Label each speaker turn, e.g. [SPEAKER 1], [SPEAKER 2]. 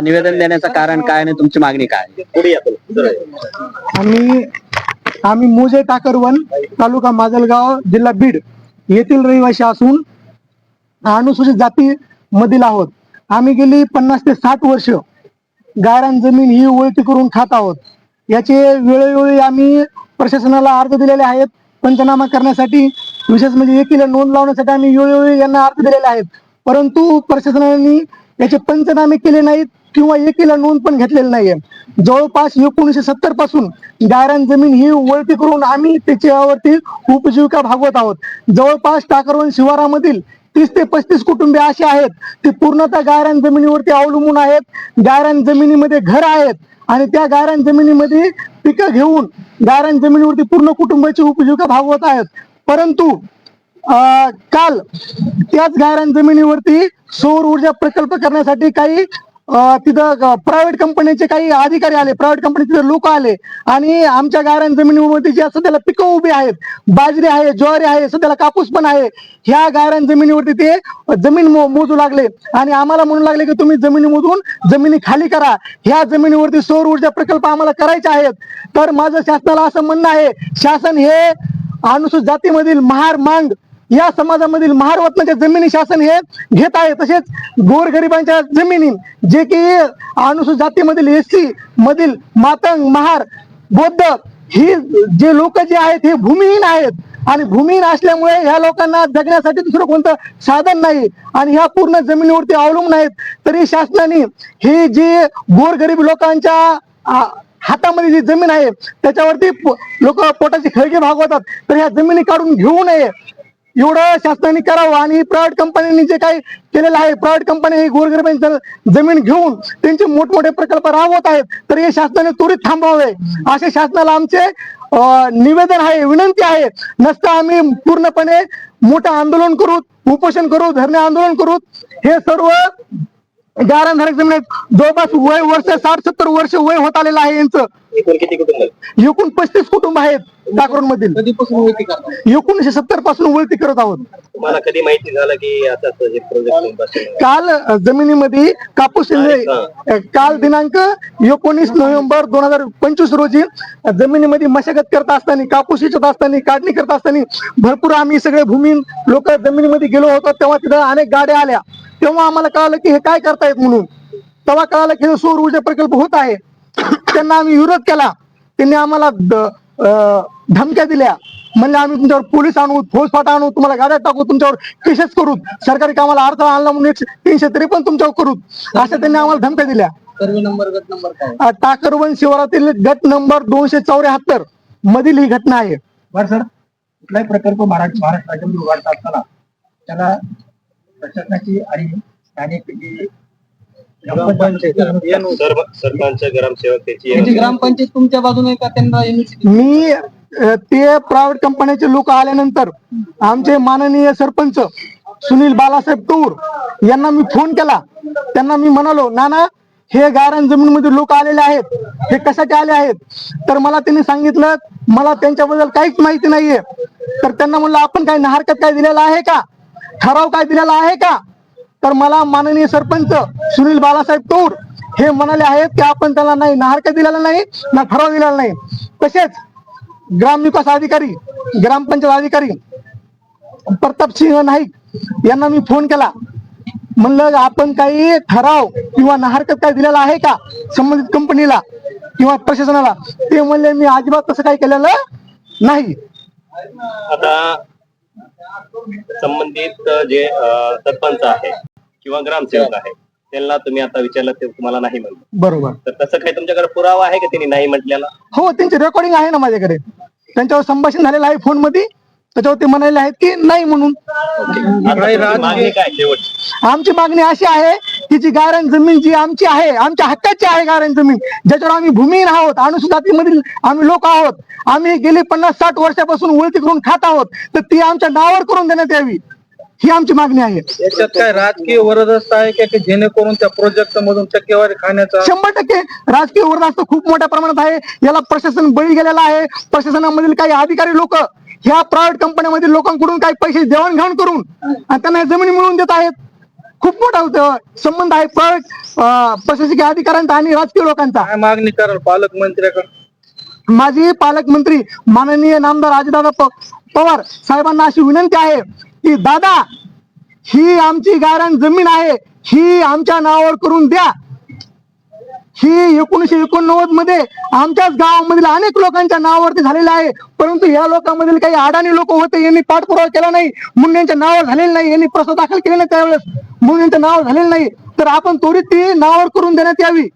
[SPEAKER 1] निवेदन देण्याचं कारण काय आणि तुमची मागणी काय?
[SPEAKER 2] पुढे या तुम्ही. सरळ या.
[SPEAKER 3] आम्ही आम्ही मोजे टाकरवन तालुका माजलगाव जिल्हा बीड येथील रहिवासी असून अनुसूचित जाती मधील आहोत. आम्ही गेली पन्नास ते साठ वर्ष गायरान जमीन ही ओळखी करून खात आहोत. याचे वेळोवेळी आम्ही प्रशासनाला अर्ज दिलेले आहेत. पंचनामा करण्यासाठी विशेष म्हणजे एकीला नोंद लावण्यासाठी आम्ही वेळोवेळी यांना अर्ज दिलेले आहेत. परंतु प्रशासनाने याचे पंचनामे केले नाहीत. किंवा एकीला नोंद पण घेतलेली नाहीये. जवळपास एकोणीशे सत्तरपासून गायरान जमीन ही वळती करून आम्ही त्याच्यावरती उपजीविका भागवत आहोत. जवळपास टाकरवन शिवारामधील तीस ते पस्तीस कुटुंबे अशी आहेत. ती पूर्णतः गायरान जमिनीवरती अवलंबून आहेत. गायरान जमिनीमध्ये घर आहेत आणि त्या गायरान जमिनीमध्ये पिकं घेऊन गायरान जमिनीवरती पूर्ण कुटुंबाची उपजीविका भागवत आहेत. परंतु अं, काल त्याच गायरान जमिनीवरती सौर ऊर्जा प्रकल्प करण्यासाठी काही तिथं प्रायव्हेट कंपनीचे काही अधिकारी आले प्रायव्हेट कंपनीचे लोक आले आणि आमच्या गारां जमिनीवरती ज्या सध्याला पिकं उभी आहेत बाजरी आहे ज्वारी आहे सध्याला कापूस पण आहे ह्या गारां जमिनीवरती ते जमीन मो- मोजू लागले. आणि आम्हाला म्हणू लागले की तुम्ही जमिनी मोजून जमिनी खाली करा. ह्या जमिनीवरती सौर ऊर्जा प्रकल्प आम्हाला करायचे आहेत. तर माझं शासनाला असं म्हणणं आहे शासन हे अनुसूचित जातीमधील महार मांग या समाजामधील महारवत्नाच्या जमिनी शासन हे घेत आहे. तसेच गोरगरिबांच्या जमिनी जे की अनुसूचित जातीमधील एससी मधील मातंग महार बौद्ध ही जे लोक जे आहेत हे भूमिहीन आहेत. आणि भूमिहीन असल्यामुळे ह्या लोकांना जगण्यासाठी दुसरं कोणतं साधन नाही. आणि ह्या पूर्ण जमिनीवरती अवलंबून आहेत. तरी शासनाने ही जी गोरगरीब लोकांच्या हातामध्ये जी जमीन आहे त्याच्यावरती लोक पोटाची खळगे भागवतात. तर ह्या जमिनी काढून घेऊ नये. एवढं शासनाने करावं आणि प्रायव्हेट कंपन्यांनी जे काही केलेलं आहे प्रायव्हेट कंपनी ही गोरगरिबांची जमीन घेऊन त्यांचे मोठमोठे प्रकल्प राबवत आहेत. तर हे शासनाने त्वरित थांबवावे. असे शासनाला आमचे निवेदन आहे विनंती आहे. नसता आम्ही पूर्णपणे मोठं आंदोलन करू उपोषण करू धरणे आंदोलन करू. हे सर्व गारणधारक जमीन आहेत जवळपास वय वर्ष साठ सत्तर वर्ष वय होत आलेलं आहे यांचं.
[SPEAKER 2] एकूण किती कुटुंब आहेत?
[SPEAKER 3] एकूण पस्तीस कुटुंब आहेत टाकरून मधील एकोणीशे सत्तरपासून वळती करत आहोत.
[SPEAKER 2] तुम्हाला कधी माहिती झालं की आता हे प्रोजेक्ट
[SPEAKER 3] काल अ, जमिनीमध्ये कापूस अ, काल दिनांक एकोणीस नोव्हेंबर दोन हजार पंचवीस रोजी अ, जमिनीमध्ये मशागत करत असताना कापूस इचत असताना काढणी करत असताना भरपूर आम्ही सगळे भूमी लोक जमिनीमध्ये गेलो होतो तेव्हा तिथं अनेक गाड्या आल्या. तेव्हा आम्हाला कळालं की हे काय करतायत म्हणून. तेव्हा कळालं की सौर ऊर्जा प्रकल्प होत आहे. त्यांना आम्ही विरोध केला. त्यांनी आम्हाला धमक्या दिल्या. म्हणले आम्ही तुमच्यावर पोलीस आणू फौजफाटा आणू तुम्हाला गाड्या टाकू तुमच्यावर केसेस करू. सरकारी कामाला अडथळा आणला म्हणून एकशे तीनशे तरी पण तुमच्यावर करू. अशा त्यांनी आम्हाला धमक्या दिल्या.
[SPEAKER 4] नंबर गट नंबर
[SPEAKER 3] टाकरवन शिवारातील गट नंबर दोनशे चौऱ्याहत्तर मधील ही घटना आहे.
[SPEAKER 4] बर सर. कुठलाही प्रकल्प महाराष्ट्र महाराष्ट्र राज्यामध्ये उभारत असताना त्याला प्रशासनाची आणि स्थानिक जी ग्रामपंचायत.
[SPEAKER 2] सरपंच ग्रामसेवक
[SPEAKER 4] तुमच्या बाजूने का त्यांना
[SPEAKER 3] मी ते प्रायव्हेट कंपन्याचे लोक आल्यानंतर आमचे माननीय सरपंच सुनील बालासाहेब तूर यांना मी फोन केला. त्यांना मी म्हणालो नाना हे गायरान जमीनमध्ये लोक आलेले आहेत. हे कशासाठी आले आहेत? तर मला त्यांनी सांगितलं मला त्यांच्याबद्दल काहीच माहिती नाहीये. तर त्यांना म्हणलं आपण काय हरकत काय दिलेला आहे का? ठराव काय दिलेला आहे का? तर मला माननीय सरपंच सुनील बालासाहेब तोड हे म्हणाले आहेत की आपण त्याला नाही ना हरकत दिलेला नाही ना ठराव दिलेला नाही. तसेच ग्रामविकास अधिकारी ग्रामपंचायत अधिकारी प्रताप सिंह नाईक यांना मी फोन केला. म्हणलं आपण काही ठराव किंवा हरकत काय दिलेला आहे का? संबंधित कंपनीला किंवा प्रशासनाला? ते म्हणले मी अजिबात तसं काही केलेलं नाही.
[SPEAKER 2] आता संबंधित जे सरपंच आहे किंवा ग्रामसेवक आहे त्यांना तुम्ही आता विचारलं ते तुम्हाला नाही म्हणलं.
[SPEAKER 3] बरोबर.
[SPEAKER 2] तर तसं काही तुमच्याकडे पुरावा आहे का त्यांनी नाही म्हटलेला?
[SPEAKER 3] हो त्यांची रेकॉर्डिंग आहे ना माझ्याकडे. त्यांच्यावर संभाषण झालेलं आहे फोनमध्ये त्याच्यावर ते म्हणाले आहेत की नाही म्हणून. आमची मागणी अशी आहे जी गायरान जमीन जी आमची आहे आमच्या हक्काची आहे गायरान जमीन. ज्याच्यावर आम्ही भूमिहीन आहोत अनुसूचित आम्ही लोक आहोत. आम्ही गेली पन्नास साठ वर्षापासून वळती करून खात आहोत. तर ती आमच्या नावावर करून देण्यात यावी. ही आमची मागणी आहे.
[SPEAKER 4] याच्यात काय राजकीय वरदस्त आहे का जेणेकरून त्या प्रोजेक्ट मधून टक्केवारी खाण्याचा
[SPEAKER 3] शंभर टक्के. राजकीय वरदास्त खूप मोठ्या प्रमाणात आहे. याला प्रशासन बळी गेलेला आहे. प्रशासनामधील काही अधिकारी लोक ह्या प्रायव्हेट कंपन्यामधील लोकांकडून काही पैसे देवाणघेवाण करून आणि त्यांना जमिनी मिळवून देत आहेत. खूप मोठा अं, संबंध आहे. पण प्रशासकीय अधिकाऱ्यांचा आणि राजकीय लोकांचा.
[SPEAKER 4] काय मागणी कराल पालकमंत्र्याकडे
[SPEAKER 3] माझी पालकमंत्री माननीय नामदार अजितदादा प- पवार साहेबांना अशी विनंती आहे की दादा ही आमची गायरान जमीन आहे. ही आमच्या नावावर करून द्या. ही एकोणीशे एकोणनव्वदमध्ये आमच्याच गावामधील अनेक लोकांच्या नावावरती झालेला आहे. परंतु या लोकांमधील काही अडाणी लोक होते यांनी पाठपुरावा केला नाही. मुंडेंच्या नावावर झालेलं नाही. यांनी प्रस्ताव दाखल केले नाही त्यावेळेस. मुंडेंच्या नावावर झालेलं नाही. तर आपण त्वरित ती नावावर करून देण्यात यावी.